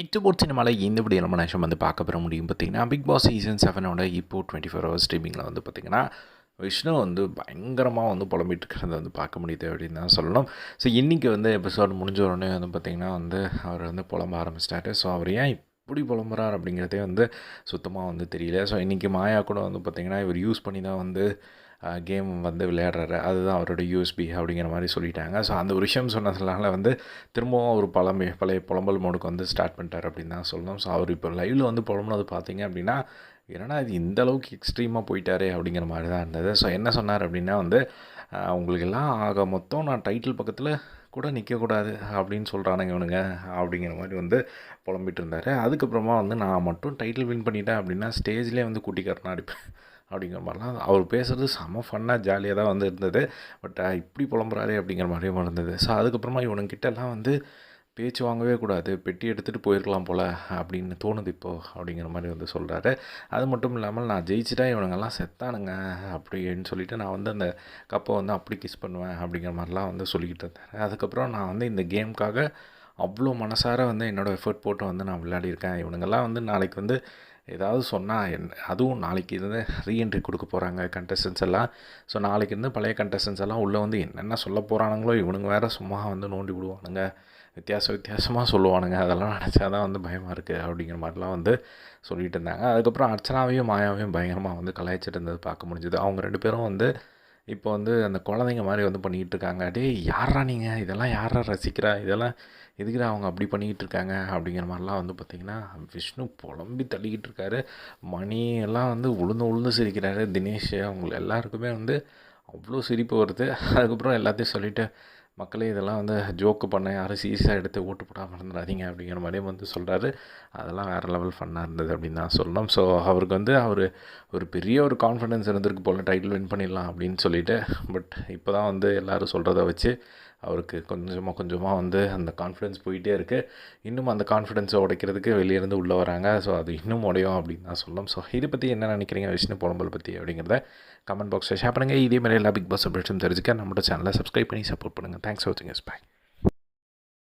இட்டு போட் சினிமாவில் இந்த விட இளமநேஷம் வந்து பார்க்க பெற முடியும் பார்த்தீங்கன்னா பிக் பாஸ் சீசன் செவனோட இப்போ டுவெண்ட்டி ஃபோர் ஹவர்ஸ் ஸ்ட்ரீமிங்கில் வந்து பார்த்திங்கன்னா விஷ்ணு வந்து பயங்கரமாக வந்து புலம்பிட்டு இருக்கிறத வந்து பார்க்க முடியுது அப்படின்னு தான் சொல்லணும். ஸோ இன்றைக்கி வந்து எபிசோட் முடிஞ்ச உடனே வந்து பார்த்திங்கன்னா வந்து அவர் வந்து புலம்ப ஆரம்பிச்சிட்டாரு. ஸோ அவர் ஏன் இப்படி புலம்புறார் அப்படிங்கிறதே வந்து சுத்தமாக வந்து தெரியல. ஸோ இன்றைக்கி மாயா கூட வந்து பார்த்திங்கன்னா இவர் யூஸ் பண்ணி தான் வந்து கேம் வந்து விளையாடுறாரு. அதுதான் அவரோட யூஎஸ்பி அப்படிங்கிற மாதிரி சொல்லிட்டாங்க. ஸோ அந்த ஒரு விஷயம் சொன்னதுனால வந்து திரும்பவும் அவர் பழமை பழைய புலம்பல் மோடுக்கு வந்து ஸ்டார்ட் பண்ணிட்டார் அப்படின்னு தான் சொல்லணும். ஸோ அவர் இப்போ லைவில் வந்து புலம்புனது பார்த்தீங்க அப்படின்னா ஏன்னா இது இந்த அளவுக்கு எக்ஸ்ட்ரீமாக போயிட்டாரே அப்படிங்கிற மாதிரி தான் இருந்தது. ஸோ என்ன சொன்னார் அப்படின்னா வந்து அவங்களுக்கெல்லாம் ஆக மொத்தம் நான் டைட்டில் பக்கத்தில் கூட நிற்கக்கூடாது அப்படின்னு சொல்கிறானுங்க இவனுங்க அப்படிங்கிற மாதிரி வந்து புலம்பிட்டு இருந்தார். அதுக்கப்புறமா வந்து நான் மட்டும் டைட்டில் வின் பண்ணிட்டேன் அப்படின்னா ஸ்டேஜ்லேயே வந்து கூட்டிக்காரனா அடிப்பேன் அப்படிங்கிற மாதிரிலாம் அவர் பேசுகிறது செம ஃபன்னாக ஜாலியாக தான் வந்து இருந்தது. பட் இப்படி புலம்புறாரு அப்படிங்கிற மாதிரியும் இருந்தது ஸோ அதுக்கப்புறமா இவனுங்கிட்டலாம் வந்து பேச்சு வாங்கவே கூடாது. பெட்டி எடுத்துகிட்டு போயிருக்கலாம் போல் அப்படின்னு தோணுது இப்போது அப்படிங்கிற மாதிரி வந்து சொல்கிறாரு அது மட்டும் இல்லாமல் நான் ஜெயிச்சுட்டா இவனுங்கெல்லாம் செத்தானுங்க அப்படின்னு சொல்லிவிட்டு நான் வந்து அந்த கப்பை வந்து அப்படி கிஸ் பண்ணுவேன் அப்படிங்கிற மாதிரிலாம் வந்து சொல்லிக்கிட்டு இருந்தேன் அதுக்கப்புறம் நான் வந்து இந்த கேமுக்காக அவ்வளோ மனசார வந்து என்னோடய எஃபர்ட் போட்டு வந்து நான் விளையாடிருக்கேன் இவனுங்கெல்லாம் வந்து நாளைக்கு வந்து ஏதாவது சொன்னால் என் அதுவும் நாளைக்கு இருந்து ரீஎன்ட்ரி கொடுக்க போகிறாங்க கண்டஸ்டன்ஸ் எல்லாம். ஸோ நாளைக்கு இருந்து பழைய கண்டஸ்டன்ஸ் எல்லாம் உள்ளே வந்து என்னென்ன சொல்ல போகிறானுங்களோ இவனுங்க வேறு சும்மா வந்து நோண்டி விடுவானுங்க. வித்தியாச வித்தியாசமாக சொல்லுவானுங்க. அதெல்லாம் நினச்சா தான் வந்து பயமாக இருக்குது அப்படிங்கிற மாதிரிலாம் வந்து சொல்லிகிட்டு இருந்தாங்க. அதுக்கப்புறம் அர்ச்சனாவையும் மாயாவையும் பயங்கரமாக வந்து கலாய்ச்சிட்டு இருந்தது பார்க்க முடிஞ்சுது. அவங்க ரெண்டு பேரும் வந்து இப்போ வந்து அந்த குழந்தைங்க மாதிரி வந்து பண்ணிக்கிட்டு இருக்காங்க டே யாரா நீங்கள் இதெல்லாம் யாரா ரசிக்கிறா? இதெல்லாம் எதுக்குடா அவங்க அப்படி பண்ணிக்கிட்டு இருக்காங்க அப்படிங்கிற மாதிரிலாம் வந்து பார்த்திங்கன்னா விஷ்ணு புலம்பி தள்ளிக்கிட்டு இருக்காரு மணி எல்லாம் வந்து உளுந்து உளுந்து சிரிக்கிறாரு. தினேஷ் அவங்க எல்லாருக்குமே வந்து அவ்வளோ சிரிப்பு வருது. அதுக்கப்புறம் எல்லாத்தையும் சொல்லிவிட்டு மக்களே இதெல்லாம் வந்து ஜோக்கு பண்ண யாரும் சீரியஸாக எடுத்து ஓட்டு போடாமல் மறந்துடாதீங்க அப்படிங்கிற மாதிரியும் வந்து சொல்கிறாரு அதெல்லாம் வேறு லெவல் ஃபன்னாக இருந்தது அப்படின்னு தான் சொல்லணும். ஸோ அவருக்கு வந்து அவர் ஒரு பெரிய ஒரு கான்ஃபிடென்ஸ் இருந்திருக்கு போல் டைட்டில் வின் பண்ணிடலாம் அப்படின்னு சொல்லிட்டு. பட் இப்போ தான் வந்து எல்லோரும் சொல்கிறத வச்சு அவருக்கு கொஞ்சமாக கொஞ்சமாக வந்து அந்த கான்ஃபிடென்ஸ் போயிட்டே இருக்குது இன்னும் அந்த கான்ஃபிடென்ஸை உடைக்கிறதுக்கு வெளியேருந்து உள்ளே வராங்க. ஸோ அது இன்னும் உடையும் அப்படின்னு தான் சொல்லலாம் ஸோ இதை பற்றி என்ன நினைக்கிறீங்க? விஷ்ணு புலம்பல் பற்றி அப்படிங்கிறத கமெண்ட் பாக்ஸில் ஷேர் பண்ணுங்கள் இதே மாதிரி எல்லா பிக் பாஸ் அப்டேட்ஸும் தெரிஞ்சுக்க. நம்மளோட சேனலை சப்ஸ்கிரைப் பண்ணி சப்போர்ட் பண்ணுங்கள் Thanks for watching us. Bye.